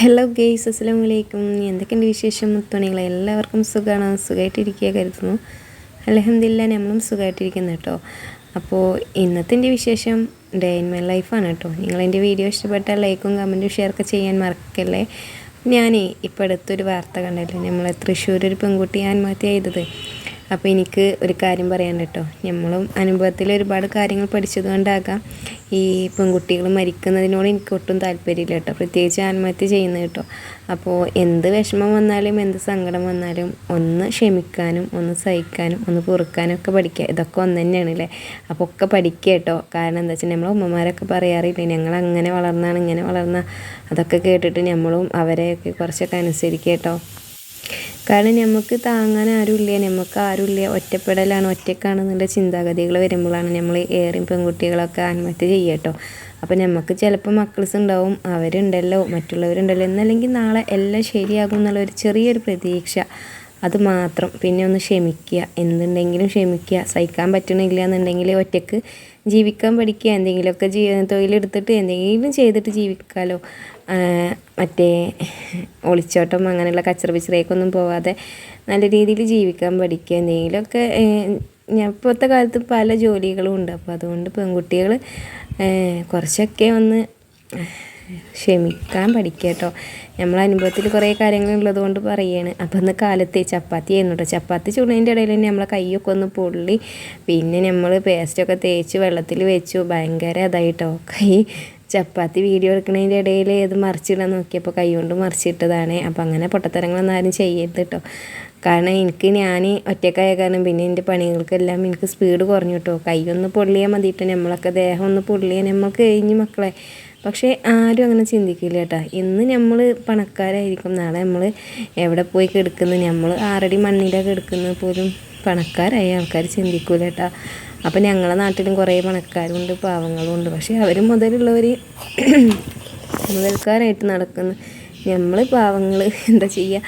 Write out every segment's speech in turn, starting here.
Hello guys അസ്സാം വലൈക്കും എന്തൊക്കെയുണ്ട് വിശേഷം? മുത്തുണികളെ എല്ലാവർക്കും സുഖമാണ് സുഖമായിട്ടിരിക്കുക കരുതുന്നു. അലഹമില്ല നമ്മളും സുഖമായിട്ടിരിക്കുന്നു കേട്ടോ. അപ്പോൾ ഇന്നത്തെ എന്റെ വിശേഷം ഡേ ഇൻ മൈ ലൈഫാണ് കേട്ടോ. നിങ്ങൾ എന്റെ വീഡിയോ ഇഷ്ടപ്പെട്ടാൽ ലൈക്കും കമന്റും ഷെയറൊക്കെ ചെയ്യാൻ മറക്കല്ലേ? ഞാനേ ഇപ്പോൾ അടുത്തൊരു വാർത്ത കണ്ടല്ലേ? നമ്മളെ തൃശ്ശൂർ ഒരു പെൺകുട്ടി ആത്മഹത്യ ചെയ്തത്. അപ്പോൾ എനിക്ക് ഒരു കാര്യം പറയാൻ കേട്ടോ. നമ്മളും അനുഭവത്തിൽ ഒരുപാട് കാര്യങ്ങൾ പഠിച്ചതുകൊണ്ടാകാം ഈ പെൺകുട്ടികൾ മരിക്കുന്നതിനോട് എനിക്ക് ഒട്ടും താല്പര്യമില്ല കേട്ടോ. പ്രത്യേകിച്ച് ആത്മഹത്യ ചെയ്യുന്നത് കേട്ടോ. അപ്പോൾ എന്ത് വിഷമം വന്നാലും എന്ത് സങ്കടം വന്നാലും ഒന്ന് ക്ഷമിക്കാനും ഒന്ന് സഹിക്കാനും ഒന്ന് പൊറുക്കാനും ഒക്കെ പഠിക്കുക. ഇതൊക്കെ ഒന്ന് തന്നെയാണ് അല്ലേ? അപ്പോൾ ഒക്കെ പഠിക്കുക കേട്ടോ. കാരണം എന്താ വെച്ചാൽ നമ്മളെ ഉമ്മമാരൊക്കെ പറയാറില്ലേ ഞങ്ങൾ അങ്ങനെ വളർന്നാണ് ഇങ്ങനെ വളർന്ന. അതൊക്കെ കേട്ടിട്ട് നമ്മളും അവരെയൊക്കെ കുറച്ചൊക്കെ അനുസരിക്കുക കേട്ടോ. കാരണം നമുക്ക് താങ്ങാൻ ആരുമില്ല നമുക്ക് ആരുമില്ല. ഒറ്റപ്പെടലാണ് ഒറ്റക്കാണെന്നുള്ള ചിന്താഗതികൾ വരുമ്പോഴാണ് നമ്മൾ ഏറെയും പെൺകുട്ടികളൊക്കെ ആത്മഹത്യ ചെയ്യട്ടോ അപ്പോൾ നമുക്ക് ചിലപ്പോൾ മക്കൾസ് ഉണ്ടാവും അവരുണ്ടല്ലോ മറ്റുള്ളവരുണ്ടല്ലോ. എന്നല്ലെങ്കിൽ നാളെ എല്ലാം ശരിയാകും എന്നുള്ള ഒരു ചെറിയൊരു പ്രതീക്ഷ. അത് മാത്രം. പിന്നെ ഒന്ന് ക്ഷമിക്കുക. എന്തുണ്ടെങ്കിലും ക്ഷമിക്കുക. സഹിക്കാൻ പറ്റണില്ല എന്നുണ്ടെങ്കിൽ ഒറ്റയ്ക്ക് ജീവിക്കാൻ പഠിക്കുക. എന്തെങ്കിലുമൊക്കെ ജീ തൊഴിലെടുത്തിട്ട് എന്തെങ്കിലും ചെയ്തിട്ട് ജീവിക്കാമല്ലോ മറ്റേ ഒളിച്ചോട്ടം അങ്ങനെയുള്ള കച്ചറ പിച്ചറേക്കൊന്നും പോവാതെ നല്ല രീതിയിൽ ജീവിക്കാൻ പഠിക്കുക. എന്തെങ്കിലുമൊക്കെ ഞാൻ ഇപ്പോഴത്തെ കാലത്ത് പല ജോലികളും ഉണ്ട്. അപ്പോൾ അതുകൊണ്ട് പെൺകുട്ടികൾ കുറച്ചൊക്കെ ഒന്ന് ക്ഷമിക്കാൻ പഠിക്കുക കേട്ടോ. നമ്മളെ അനുഭവത്തിൽ കുറേ കാര്യങ്ങളുള്ളത് കൊണ്ട് പറയുകയാണ് അപ്പം ഇന്ന് കാലത്ത് ചപ്പാത്തി ആയിരുന്നു കേട്ടോ. ചപ്പാത്തി ചുടുന്നതിന്റെ ഇടയിൽ തന്നെ നമ്മളെ കൈയൊക്കെ ഒന്ന് പൊള്ളി പിന്നെ നമ്മൾ പേസ്റ്റൊക്കെ തേച്ച് വെള്ളത്തിൽ വെച്ചു. ഭയങ്കര അതായിട്ടോ കൈ ചപ്പാത്തി വീഡിയോ എടുക്കുന്നതിന്റെ ഇടയിൽ ഇത് മറിച്ചിടാൻ നോക്കിയപ്പോൾ കൈകൊണ്ട് മറിച്ചിട്ടതാണ്. അപ്പോൾ അങ്ങനെ പൊട്ടത്തരങ്ങളൊന്നും ആരും ചെയ്യരുത് കേട്ടോ. കാരണം എനിക്ക് ഞാൻ ഒറ്റക്കായ കാരണം പിന്നെ എന്റെ പണികൾക്കെല്ലാം എനിക്ക് സ്പീഡ് കുറഞ്ഞു കേട്ടോ. കൈ ഒന്ന് പൊള്ളിയാൽ മതിയിട്ട് നമ്മളൊക്കെ ദേഹം ഒന്ന് പൊള്ളിയാൽ നമ്മൾക്ക് കഴിഞ്ഞ് മക്കളെ. പക്ഷേ ആരും അങ്ങനെ ചിന്തിക്കില്ല കേട്ടോ. ഇന്ന് നമ്മൾ പണക്കാരായിരിക്കും. നാളെ നമ്മൾ എവിടെ പോയി കിടക്കുന്നു? നമ്മൾ ആറടി മണ്ണിലൊക്കെ കിടക്കുന്നത് പോലും പണക്കാരായ ആൾക്കാർ ചിന്തിക്കൂല കേട്ടോ അപ്പം ഞങ്ങളെ നാട്ടിലും കുറേ പണക്കാരുണ്ട് പാവങ്ങളും ഉണ്ട്. പക്ഷേ അവർ മുതലുള്ളവർ മുതൽക്കാരായിട്ട് നടക്കുന്നു. നമ്മൾ പാവങ്ങൾ എന്താ ചെയ്യുക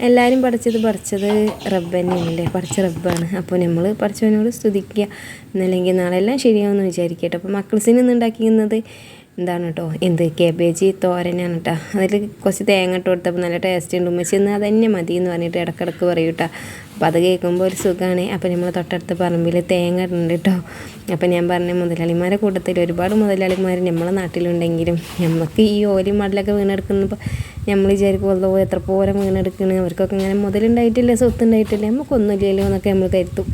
എല്ലാവരും പഠിച്ചത് പഠിച്ചത് റബ്ബ് തന്നെയാണല്ലേ? പഠിച്ച റബ്ബാണ്. അപ്പോൾ നമ്മൾ പഠിച്ചവനോട് സ്തുതിക്കുക എന്നല്ലെങ്കിൽ നാളെ എല്ലാം ശരിയാവുമെന്ന് വിചാരിക്കട്ടെ. അപ്പോൾ മക്കൾസിന് ഇന്ന് ഉണ്ടാക്കിയിരുന്നത് എന്താണ് കേട്ടോ എന്ത് കേബേജ് തോരനാണ് കേട്ടോ അതിൽ കുറച്ച് തേങ്ങ ഇട്ട് കൊടുത്തപ്പോൾ നല്ല ടേസ്റ്റ് ഉണ്ട്. ഉമ്മച്ചി എന്നാൽ തന്നെ മതി എന്ന് പറഞ്ഞിട്ട് ഇടക്കിടക്ക് പറയും കേട്ടോ അപ്പോൾ അത് കേൾക്കുമ്പോൾ ഒരു സുഖമാണ് അപ്പോൾ നമ്മൾ തൊട്ടടുത്ത് പറമ്പിൽ തേങ്ങ ഇടുന്നുണ്ട് കേട്ടോ അപ്പോൾ ഞാൻ പറഞ്ഞ മുതലാളിമാരെ കൂട്ടത്തിൽ ഒരുപാട് മുതലാളിമാർ നമ്മളെ നാട്ടിലുണ്ടെങ്കിലും നമുക്ക് ഈ ഓലി മടലൊക്കെ വീണെടുക്കുന്നപ്പോൾ നമ്മൾ വിചാരിക്കും അല്ലോ എത്ര പോലെ എടുക്കണ. അവർക്കൊക്കെ ഇങ്ങനെ മുതലുണ്ടായിട്ടില്ല സ്വത്തുണ്ടായിട്ടില്ല. നമുക്കൊന്നുമില്ലല്ലോ എന്നൊക്കെ നമ്മൾ കരുത്തും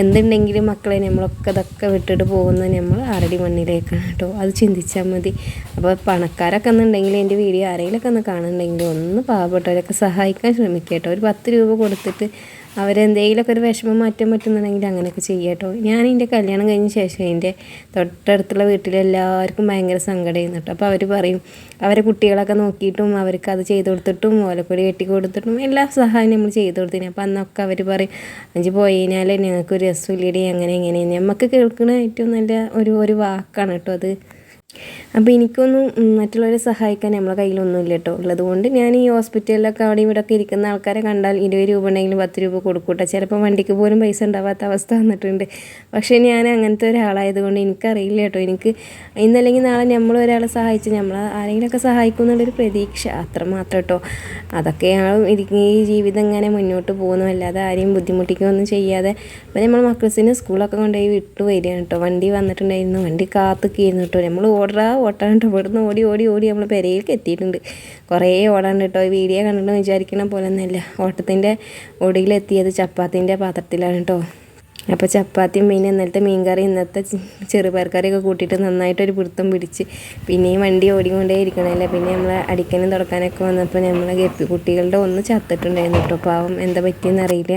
എന്തുണ്ടെങ്കിലും മക്കളെ നമ്മളൊക്കെ ഇതൊക്കെ വിട്ടിട്ട് പോകുന്നത് നമ്മൾ ആറടി മണ്ണിലേക്കാണ് കേട്ടോ. അത് ചിന്തിച്ചാൽ മതി. അപ്പോൾ പണക്കാരൊക്കെ എന്നുണ്ടെങ്കിൽ എന്റെ വീഡിയോ ആരെങ്കിലുമൊക്കെ ഒന്ന് കാണുന്നുണ്ടെങ്കിൽ ഒന്ന് പാവപ്പെട്ടവരൊക്കെ സഹായിക്കാൻ ശ്രമിക്കുക കേട്ടോ. ഒരു പത്ത് രൂപ കൊടുത്തിട്ട് അവരെന്തെങ്കിലുമൊക്കെ ഒരു വിഷമം മാറ്റാൻ പറ്റുന്നുണ്ടെങ്കിൽ അങ്ങനെയൊക്കെ ചെയ്യാം കേട്ടോ. ഞാൻ എന്റെ കല്യാണം കഴിഞ്ഞ ശേഷം എന്റെ തൊട്ടടുത്തുള്ള വീട്ടിലെല്ലാവർക്കും ഭയങ്കര സങ്കടമായിരുന്നു കേട്ടോ. അപ്പോൾ അവർ പറയും അവരെ കുട്ടികളൊക്കെ നോക്കിയിട്ടും അവർക്ക് അത് ചെയ്ത് കൊടുത്തിട്ടും ഓലക്കൊടി കെട്ടി കൊടുത്തിട്ടും എല്ലാ സഹായം നമ്മൾ ചെയ്ത് കൊടുത്തിന്. അപ്പോൾ അന്നൊക്കെ അവർ പറയും അഞ്ച് പോയി കഴിഞ്ഞാൽ ഞങ്ങൾക്ക് ഒരു അങ്ങനെ ഇങ്ങനെ. നമുക്ക് കേൾക്കുന്ന ഏറ്റവും നല്ല ഒരു ഒരു വാക്കാണ് കേട്ടോ അത്. അപ്പോൾ എനിക്കൊന്നും മറ്റുള്ളവരെ സഹായിക്കാൻ നമ്മളെ കയ്യിലൊന്നുമില്ല കേട്ടോ ഉള്ളതുകൊണ്ട് ഞാൻ ഈ ഹോസ്പിറ്റലിലൊക്കെ അവിടെ ഇവിടെ ഒക്കെ ഇരിക്കുന്ന ആൾക്കാരെ കണ്ടാൽ ഇരുപത് രൂപ ഉണ്ടെങ്കിലും പത്ത് രൂപ കൊടുക്കൂട്ടെ. ചിലപ്പോൾ വണ്ടിക്ക് പോലും പൈസ ഉണ്ടാവാത്ത അവസ്ഥ വന്നിട്ടുണ്ട്. പക്ഷേ ഞാൻ അങ്ങനത്തെ ഒരാളായതുകൊണ്ട് എനിക്കറിയില്ല കേട്ടോ എനിക്ക് ഇന്നല്ലെങ്കിൽ നാളെ നമ്മൾ ഒരാളെ സഹായിച്ച് നമ്മൾ ആരെങ്കിലുമൊക്കെ സഹായിക്കും എന്നുള്ളൊരു പ്രതീക്ഷ അത്രമാത്രം കേട്ടോ അതൊക്കെയാണ് ഈ ജീവിതം ഇങ്ങനെ മുന്നോട്ട് പോകുന്നു. അല്ലാതെ ആരെയും ബുദ്ധിമുട്ടിക്കുകയൊന്നും ചെയ്യാതെ അപ്പോൾ നമ്മൾ മക്കൾസിന് സ്കൂളൊക്കെ കൊണ്ടുപോയി വിട്ടു വരികയാണ് കേട്ടോ. വണ്ടി വന്നിട്ടുണ്ടായിരുന്നു. വണ്ടി കാത്തുക്കിയിരുന്നു കേട്ടോ. നമ്മൾ ഓർഡറാ ഓട്ടാണ്ട് ഇവിടുന്ന് ഓടി ഓടി ഓടി നമ്മൾ പെരയിലേക്ക് എത്തിയിട്ടുണ്ട്. കുറേ ഓടാണ്ട് കേട്ടോ. വീഡിയോ കണ്ടിട്ട് വിചാരിക്കണ പോലെ ഒന്നുമല്ല. ഓട്ടത്തിന്റെ ഒടിയിലെത്തിയത് ചപ്പാത്തിന്റെ പാത്രത്തിലാണ് കേട്ടോ. അപ്പോൾ ചപ്പാത്തിയും പിന്നെ ഇന്നലത്തെ മീൻകറി ഇന്നത്തെ ചെറുപയർക്കറിയൊക്കെ കൂട്ടിയിട്ട് നന്നായിട്ടൊരു പിടുത്തം പിടിച്ച് പിന്നെയും വണ്ടി ഓടിക്കൊണ്ടേ ഇരിക്കണമല്ലേ പിന്നെ നമ്മൾ അടിക്കാനും തുടക്കാനൊക്കെ വന്നപ്പോൾ നമ്മൾ ഗപ്പി കുട്ടികളുടെ ഒന്ന് ചത്തിട്ടുണ്ടായിരുന്നു കേട്ടോ. പാവം എന്താ പറ്റിയെന്ന് അറിയില്ല.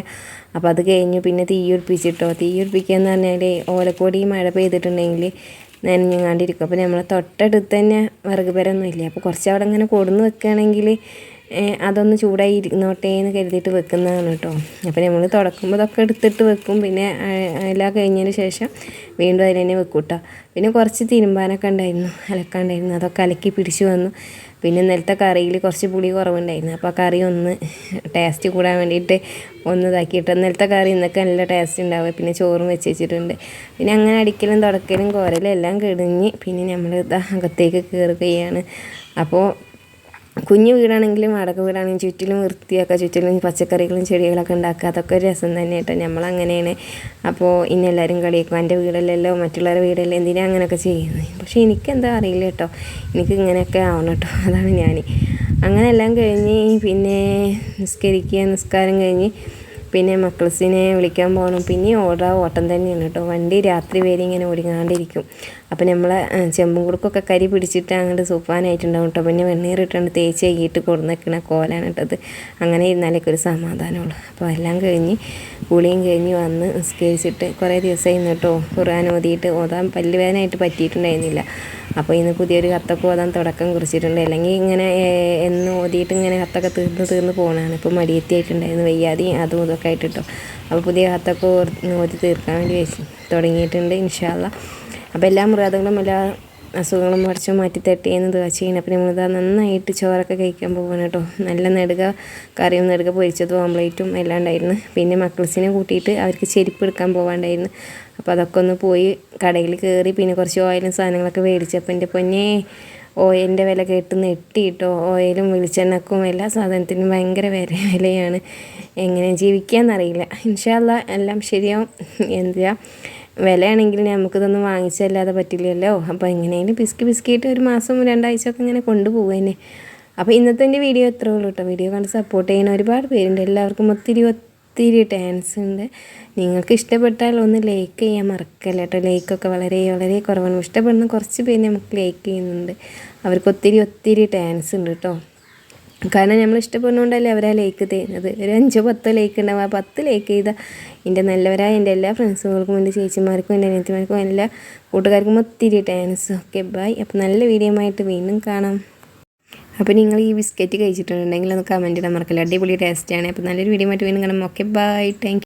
അപ്പോൾ അത് കഴിഞ്ഞു. പിന്നെ തീ ഉറപ്പിക്കുക എന്ന് പറഞ്ഞാൽ ഓലക്കോടി മഴ പെയ്തിട്ടുണ്ടെങ്കിൽ നനഞ്ഞുങ്ങാണ്ടിരിക്കും. അപ്പോൾ നമ്മൾ തൊട്ടടുത്ത് തന്നെ വിറക് ഇല്ല. അപ്പോൾ കുറച്ച് അവിടെ ഇങ്ങനെ കൊടുന്ന് വെക്കുകയാണെങ്കിൽ അതൊന്ന് ചൂടായി ഇരുന്നോട്ടെ എന്ന് കരുതിയിട്ട് വെക്കുന്നതാണ് കേട്ടോ. അപ്പോൾ നമ്മൾ തുടക്കുമ്പോൾ ഇതൊക്കെ എടുത്തിട്ട് വെക്കും. പിന്നെ എല്ലാം കഴിഞ്ഞതിന് ശേഷം വീണ്ടും അതിൽ തന്നെ വെക്കും കേട്ടോ. പിന്നെ കുറച്ച് തിരുമ്പാനൊക്കെ ഉണ്ടായിരുന്നു. അലക്കാണ്ടായിരുന്നു അതൊക്കെ അലക്കി പിടിച്ചു വന്നു. പിന്നെ ഇന്നലത്തെ കറിയിൽ കുറച്ച് പുളി കുറവുണ്ടായിരുന്നു. അപ്പോൾ കറി ഒന്ന് ടേസ്റ്റ് കൂടാൻ വേണ്ടിയിട്ട് ഒന്ന് ഇതാക്കിയിട്ട് ഇന്നലത്തെ കറി ഇന്നൊക്കെ നല്ല ടേസ്റ്റ് ഉണ്ടാവുക. പിന്നെ ചോറും വെച്ച് വെച്ചിട്ടുണ്ട്. പിന്നെ അങ്ങനെ അടിക്കലും തുടക്കലും കോരലും എല്ലാം കിടഞ്ഞ് പിന്നെ നമ്മൾ അകത്തേക്ക് കയറുകയാണ്. അപ്പോൾ കുഞ്ഞു വീടാണെങ്കിലും വാടക വീടാണെങ്കിലും ചുറ്റിലും വൃത്തിയാക്കുക ചുറ്റിലും പച്ചക്കറികളും ചെടികളൊക്കെ ഉണ്ടാക്കുക അതൊക്കെ ഒരു രസം തന്നെ കേട്ടോ നമ്മളങ്ങനെയാണ് അപ്പോൾ ഇനി എല്ലാവരും കളിയാക്കും. എന്റെ വീടല്ലല്ലോ മറ്റുള്ളവരുടെ വീടല്ലേ എന്തിനാ അങ്ങനെയൊക്കെ ചെയ്യുന്നത്? പക്ഷേ എനിക്കെന്താ അറിയില്ല കേട്ടോ എനിക്ക് ഇങ്ങനെയൊക്കെ ആവണം കേട്ടോ. അതാണ് ഞാൻ അങ്ങനെ എല്ലാം കഴിഞ്ഞ് പിന്നെ നിസ്കരിക്കുക നിസ്കാരം കഴിഞ്ഞ് പിന്നെ മക്കൾസിനെ വിളിക്കാൻ പോകണം പിന്നെ ഓടാ ഓട്ടം തന്നെയാണ് കേട്ടോ. വണ്ടി രാത്രി വരെ ഇങ്ങനെ ഓടിക്കാണ്ടിരിക്കും അപ്പം നമ്മളെ ചെമ്പും കുടുക്കൊക്കെ കരി പിടിച്ചിട്ട് അങ്ങോട്ട് സൂപ്പാനായിട്ടുണ്ടാവും കേട്ടോ പിന്നെ വെണ്ണീറിട്ടുണ്ട് തേച്ച് കഴുകിയിട്ട് കൊടുന്നേക്കണ കോലാണ് കേട്ടത് അങ്ങനെ ഇരുന്നാലേക്ക് ഒരു സമാധാനമുള്ളൂ അപ്പോൾ എല്ലാം കഴിഞ്ഞ് കുളിയും കഴിഞ്ഞ് വന്ന് നിസ്കരിച്ചിട്ട് കുറേ ദിവസമായി കേട്ടോ ഖുർആൻ ഓതിയിട്ട് ഓതാൻ പല്ല് വേദനയായിട്ട് പറ്റിയിട്ടുണ്ടായിരുന്നില്ല. അപ്പോൾ ഇന്ന് പുതിയൊരു കത്തൊക്കെ ഓതാൻ തുടക്കം കുറിച്ചിട്ടുണ്ട്. അല്ലെങ്കിൽ ഇങ്ങനെ എന്ന് ഓതിയിട്ട് ഇങ്ങനെ കത്തൊക്കെ തീർന്ന് തീർന്ന് പോകണതാണ് ഇപ്പോൾ മടിയെത്തിയായിട്ടുണ്ടായിരുന്നു വയ്യാതെയും അതും ഇതൊക്കെ ആയിട്ട് കേട്ടോ അപ്പോൾ പുതിയ കത്തൊക്കെ ഓതി തീർക്കാൻ വേണ്ടി വെച്ച് തുടങ്ങിയിട്ടുണ്ട് ഇൻഷാല്ല അപ്പോൾ എല്ലാ മൃഗങ്ങളും എല്ലാ അസുഖങ്ങളും മറിച്ച് മാറ്റി തട്ടി എന്ന് ദുവാ ചെയ്യണം. അപ്പോൾ നമ്മളിതാ നന്നായിട്ട് ചോറൊക്കെ കഴിക്കാൻ പോകണം കേട്ടോ. നല്ല നെടുക കറിയും നെടുക പൊരിച്ചതും ഓംലേറ്റും എല്ലാം ഉണ്ടായിരുന്നു. പിന്നെ മക്കൾസിനെ കൂട്ടിയിട്ട് അവർക്ക് ചെരുപ്പ് എടുക്കാൻ പോകാണ്ടായിരുന്നു അപ്പോൾ അതൊക്കെ ഒന്ന് പോയി കടയിൽ കയറി പിന്നെ കുറച്ച് ഓയിലും സാധനങ്ങളൊക്കെ മേടിച്ചപ്പോൾ എന്റെ പൊന്നേ ഓയിലിന്റെ വില കേട്ട് നെട്ടിയിട്ടോ ഓയിലും വെളിച്ചെണ്ണക്കും എല്ലാ സാധനത്തിനും ഭയങ്കര വില വിലയാണ്. എങ്ങനെ ജീവിക്കാമെന്നറിയില്ല ഇൻഷാല്ല എല്ലാം ശരിയാവും. എന്താ വിലയാണെങ്കിൽ നമുക്കിതൊന്നും വാങ്ങിച്ചല്ലാതെ പറ്റില്ലല്ലോ. അപ്പോൾ എങ്ങനെയും പിസ്കി പിസ്കിയിട്ട് ഒരു മാസം രണ്ടാഴ്ച ഒക്കെ ഇങ്ങനെ കൊണ്ടുപോകുക അപ്പോൾ ഇന്നത്തെ എന്റെ വീഡിയോ എത്ര ഉള്ളൂ കേട്ടോ. വീഡിയോ കണ്ട് സപ്പോർട്ട് ചെയ്യുന്ന ഒരുപാട് പേരുണ്ട്. എല്ലാവർക്കും ഒത്തിരി ഒത്തിരി ടാൻസ് ഉണ്ട്. നിങ്ങൾക്ക് ഇഷ്ടപ്പെട്ടാൽ ഒന്ന് ലൈക്ക് ചെയ്യാൻ മറക്കല്ല കേട്ടോ. ലൈക്കൊക്കെ വളരെ വളരെ കുറവാണ്. ഇഷ്ടപ്പെടുന്ന കുറച്ച് പേര് നമുക്ക് ലൈക്ക് ചെയ്യുന്നുണ്ട്. അവർക്ക് ഒത്തിരി ഒത്തിരി ടാൻസ് ഉണ്ട് കേട്ടോ. കാരണം നമ്മൾ ഇഷ്ടപ്പെടുന്നതുകൊണ്ടല്ലേ അവരാ ലൈക്ക് തരുന്നത് ഒരു അഞ്ചോ പത്തോ ലൈക്ക് ഉണ്ടാവും. ആ പത്ത് ലൈക്ക് ചെയ്ത എന്റെ നല്ലവരായ എന്റെ എല്ലാ ഫ്രണ്ട്സുകൾക്കും എന്റെ ചേച്ചിമാർക്കും എന്റെ അനിയത്തിമാർക്കും എല്ലാ കൂട്ടുകാർക്കും ഒത്തിരി ടാൻസ് ഓക്കെ ബൈ അപ്പോൾ നല്ല വീഡിയോ ആയിട്ട് വീണ്ടും കാണാം. അപ്പോൾ നിങ്ങൾ ഈ ബിസ്ക്കറ്റ് കഴിച്ചിട്ടുണ്ടെങ്കിൽ ഒന്ന് കമന്റ് ഇടാൻ മറക്കില്ല. അടിപൊളി ടേസ്റ്റാണ് അപ്പോൾ നല്ലൊരു വീഡിയോ ആയിട്ട് വീണ്ടും കാണാം. Okay bye thank